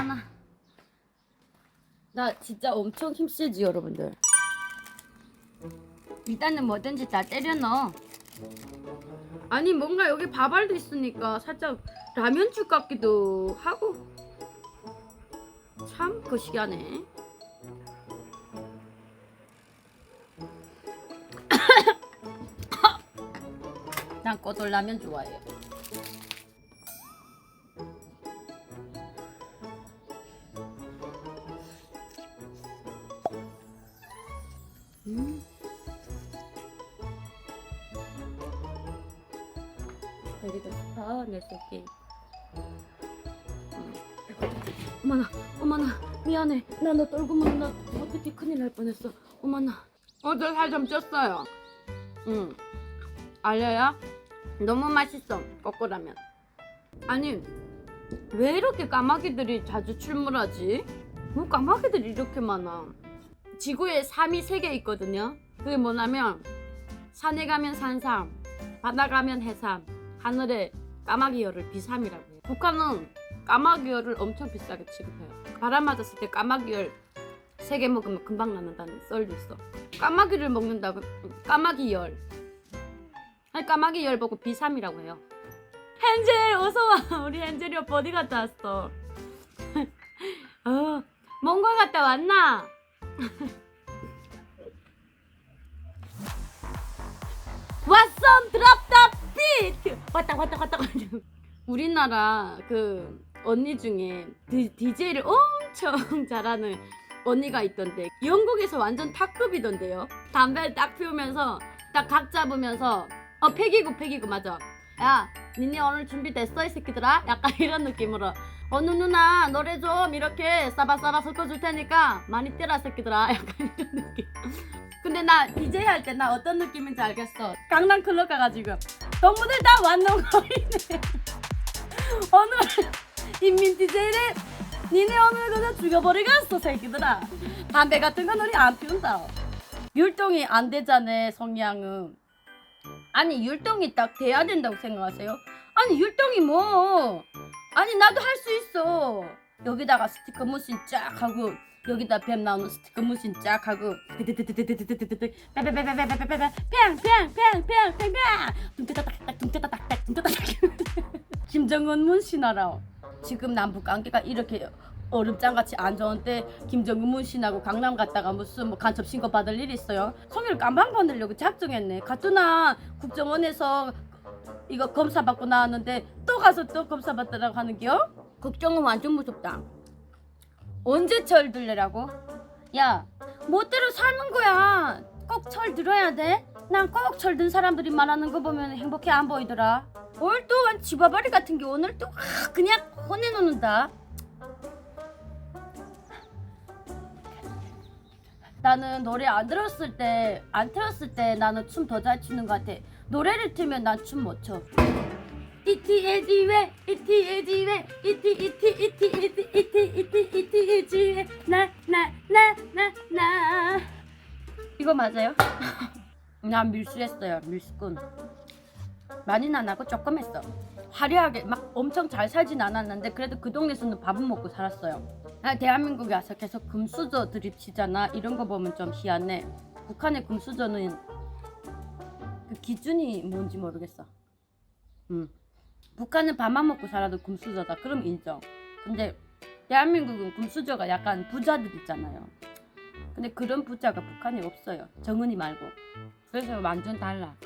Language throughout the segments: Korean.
어머나. 나 진짜 엄청 힘쓰지 여러분들. 일단은 뭐든지 다 때려 넣어. 아니 뭔가 여기 밥알도 있으니까 살짝 라면죽 같기도 하고 참 거시기하네. 난 꼬들라면 좋아해 여기도 좋다. 음. 어머나 어머나 미안해. 나 너 떨고 먹나 어떻게 큰일 날 뻔했어. 어머나. 어저 살좀 쪘어요. 응. 알려요? 너무 맛있어 꼬꼬라면. 아니 왜 이렇게 까마귀들이 자주 출몰하지? 뭐 까마귀들이 이렇게 많아? 지구에 삶이 세 개 있거든요. 그게 뭐냐면 산에 가면 산삼 바다 가면 해삼 하늘에 까마귀열을 비삼이라고 해요. 북한은 까마귀열을 엄청 비싸게 취급해요. 바람 맞았을 때 까마귀열 세 개 먹으면 금방 낫는다는 썰도 있어. 까마귀를 먹는다고 까마귀 열. 아니 까마귀 열 보고 비삼이라고 해요. 헨젤 어서 와. 우리 헨젤이 어디 갔다 왔어? 어, 몽골 갔다 왔나? 왓썸 드랍 더 비트 왔다 왔다 왔다 왔다. 우리나라 그 언니 중에 디, DJ를 엄청 잘하는 언니가 있던데 영국에서 완전 탑급이던데요. 담배 딱 피우면서 딱 각 잡으면서 어 패기고 패기고 맞아. 야 니네 오늘 준비됐어 이 새끼들아? 약간 이런 느낌으로. 어느 누나 노래 좀 이렇게 싸바싸바 섞어줄 테니까 많이 뛰라 새끼들아. 약간 이런 느낌. 근데 나 DJ 할 때 나 어떤 느낌인지 알겠어. 강남 클럽 가가지고 동무들 다 거이네. 오늘 인민 DJ를 니네 오늘 그냥 죽여버리겠어 새끼들아. 담배 같은 건 우리 안 피운다. 율동이 안 되잖아 성향은. 아니 율동이 딱 돼야 된다고 생각하세요? 아니 율동이 뭐? 아니 나도 할 수 있어 여기다가 스티커 무신 쫙 하고 여기다 뱀 나오는 스티커 무신 쫙 하고 팽팽팽팽팽팽팽팽팽팽 둥따닥닥 둥따닥닥 둥따닥닥 김정은 문신하라 지금 남북 관계가 이렇게 얼음장같이 안 좋은데 김정은 문신하고 강남 갔다가 무슨 뭐 간첩 신고 받을 일 있어요? 성일 깜방 보내려고 작정했네. 가투나 국정원에서 이거 검사 받고 나왔는데 또 가서 또 검사 받더라고 하는겨? 국정원 완전 무섭다. 언제 철 들래라고? 야, 멋대로 사는 거야. 꼭 철 들어야 돼? 난 꼭 철 든 사람들이 말하는 거 보면 행복해 안 보이더라. 오늘 또한 지바바리 같은 게 오늘 또 아, 그냥 혼내놓는다. 나는 노래 안 들었을 때, 안 틀었을 때 나는 춤 더 잘 추는 것 같아. 노래를 틀면 난 춤 못 춰. 이티 에지 왜 이티 에지 왜 이티 이티 이티 이티 이티 이티 이티 에지 왜나나 나 나 나 이거 맞아요? 난 밀수했어요 밀수꾼 많이는 안 하고 조금 했어 화려하게 막 엄청 잘 살진 않았는데 그래도 그 동네에서는 밥은 먹고 살았어요 아, 대한민국에 와서 계속 금수저 드립치잖아 이런 거 보면 좀 희한해 북한의 금수저는 그 기준이 뭔지 모르겠어 음. 북한은 밥만 먹고 살아도 금수저다. 그럼 인정. 근데 대한민국은 금수저가 약간 부자들 있잖아요. 근데 그런 부자가 북한에 없어요. 정은이 말고. 그래서 완전 달라.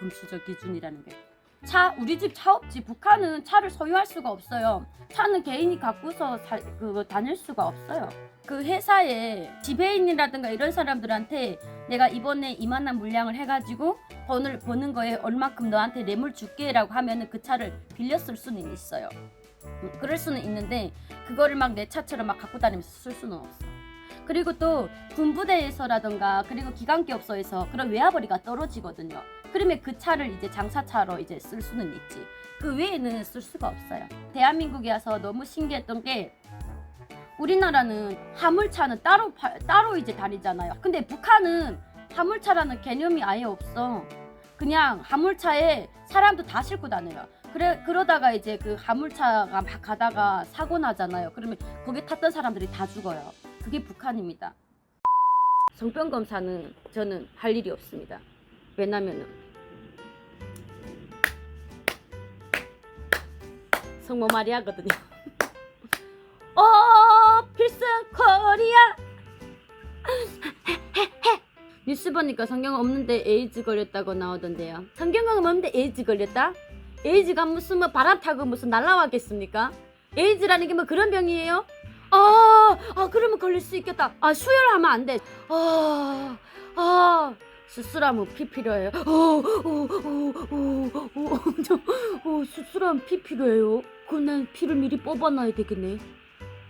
금수저 기준이라는 게. 차 우리 집 차 없지. 북한은 차를 소유할 수가 없어요. 차는 개인이 갖고서 살, 그 다닐 수가 없어요. 그 회사에 지배인이라든가 이런 사람들한테 내가 이번에 이만한 물량을 해가지고 돈을 버는 거에 얼마큼 너한테 뇌물 줄게라고 하면은 그 차를 쓸 수는 있어요. 음, 그럴 수는 있는데 그거를 막 내 차처럼 막 갖고 다니면서 쓸 수는 없어 그리고 또 군부대에서라든가 그리고 기관기업소에서 그런 외화벌이가 떨어지거든요. 그러면 그 차를 이제 장사차로 이제 쓸 수는 있지. 그 외에는 쓸 수가 없어요. 대한민국에 와서 너무 신기했던 게 우리나라는 화물차는 따로 파- 따로 이제 다니잖아요. 근데 북한은 화물차라는 개념이 아예 없어. 그냥 화물차에 사람도 다 싣고 다녀요. 그래 그러다가 이제 그 화물차가 막 가다가 사고 나잖아요. 그러면 거기 탔던 사람들이 다 죽어요. 그게 북한입니다. 성병 검사는 저는 할 일이 없습니다. 왜냐면은 성모 마리아거든요. 어 필승 코리아 뉴스 보니까 성경은 없는데 에이즈 걸렸다고 나오던데요. 성경은 없는데 에이즈 걸렸다? 에이즈가 무슨 뭐 바람 타고 무슨 날라왔겠습니까? 에이즈라는 게 뭐 그런 병이에요? 아, 아 그러면 걸릴 수 있겠다. 아 수혈하면 안 돼. 아, 아 수술하면 피 필요해요. 어, 어, 어, 어, 어, 피 필요해요. 그럼 난 피를 미리 뽑아놔야 되겠네.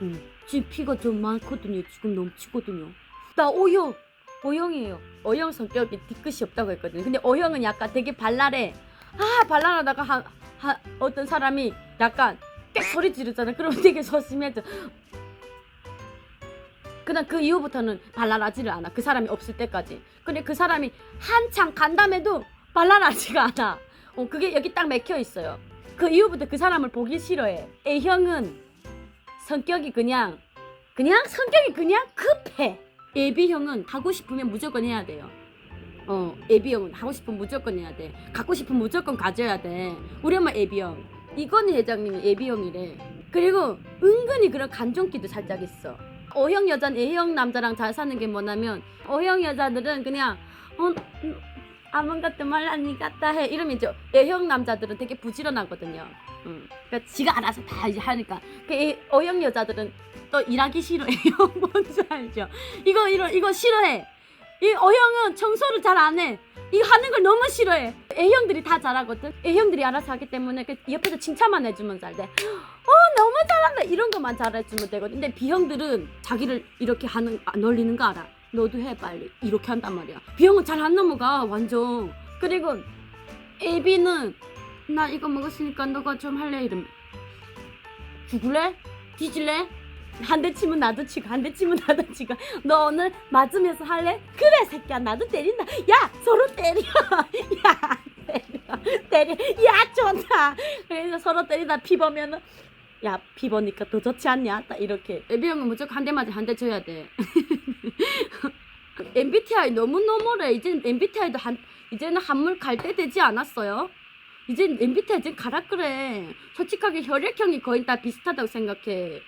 응. 지금 피가 좀 많거든요. 지금 넘치거든요. 나 O형, O형이에요. O형 성격이 뒤끝이 없다고 했거든요. 근데 O형은 약간 되게 발랄해. 아 발랄하다가 한, 한 어떤 사람이 약간 꽥 소리 지르잖아. 그러면 되게 소심해져. 그냥 그 이후부터는 발랄하지를 않아. 그 사람이 없을 때까지. 근데 그 사람이 한창 간다음에도 발랄하지가 않아. 어, 그게 여기 딱 맥혀 있어요. 그 이후부터 그 사람을 보기 싫어해. A형은 성격이 그냥 그냥 성격이 그냥 급해. 예비형은 하고 싶으면 무조건 해야 돼요. 어, 예비형은 하고 싶으면 무조건 해야 돼. 갖고 싶으면 무조건 가져야 돼. 우리 엄마 예비형. 이건희 회장님이 예비형이래. 그리고 은근히 그런 간종기도 살짝 있어. O형 여자는 A형 남자랑 잘 사는 게 뭐냐면 O형 여자들은 그냥 어, 음, 아무 것도 말라니 같다 해 이러면 이제 A형 남자들은 되게 부지런하거든요. 음. 그러니까 지가 알아서 다 이제 하니까 그 A- O형 여자들은 또 일하기 싫어해요. 뭔지 알죠? 이거 이거 이거 싫어해. 이 O형은 청소를 잘 안 해. 이거 하는 걸 너무 싫어해. A형들이 다 잘하거든. A형들이 알아서 하기 때문에 그 옆에서 칭찬만 해주면 잘 돼. 어 너무 잘한다 이런 것만 잘해주면 되거든. 근데 B형들은 자기를 이렇게 하는 안 놀리는 거 알아. 너도 해 빨리 이렇게 한단 말이야. B형은 잘 안 넘어가 완전. 그리고 AB는 나 이거 먹었으니까 너가 좀 할래 이러면 죽을래? 뒤질래? 한 대 치면 나도 치고 한 대 치면 나도 치고 너 오늘 맞으면서 할래? 그래 새끼야 나도 때린다 야 서로 때려 야 때려 때려 야 좋다 그래서 서로 때리다 피 보면은 야피 보니까 더 좋지 않냐? 딱 이렇게. 애비 형은 무조건 한 대 맞아 한 대 줘야 돼. MBTI 너무 너무래. 이제는 MBTI도 한 이제는 한물 갈 때 되지 않았어요? 이제 MBTI 이제 가라 그래. 솔직하게 혈액형이 거의 다 비슷하다고 생각해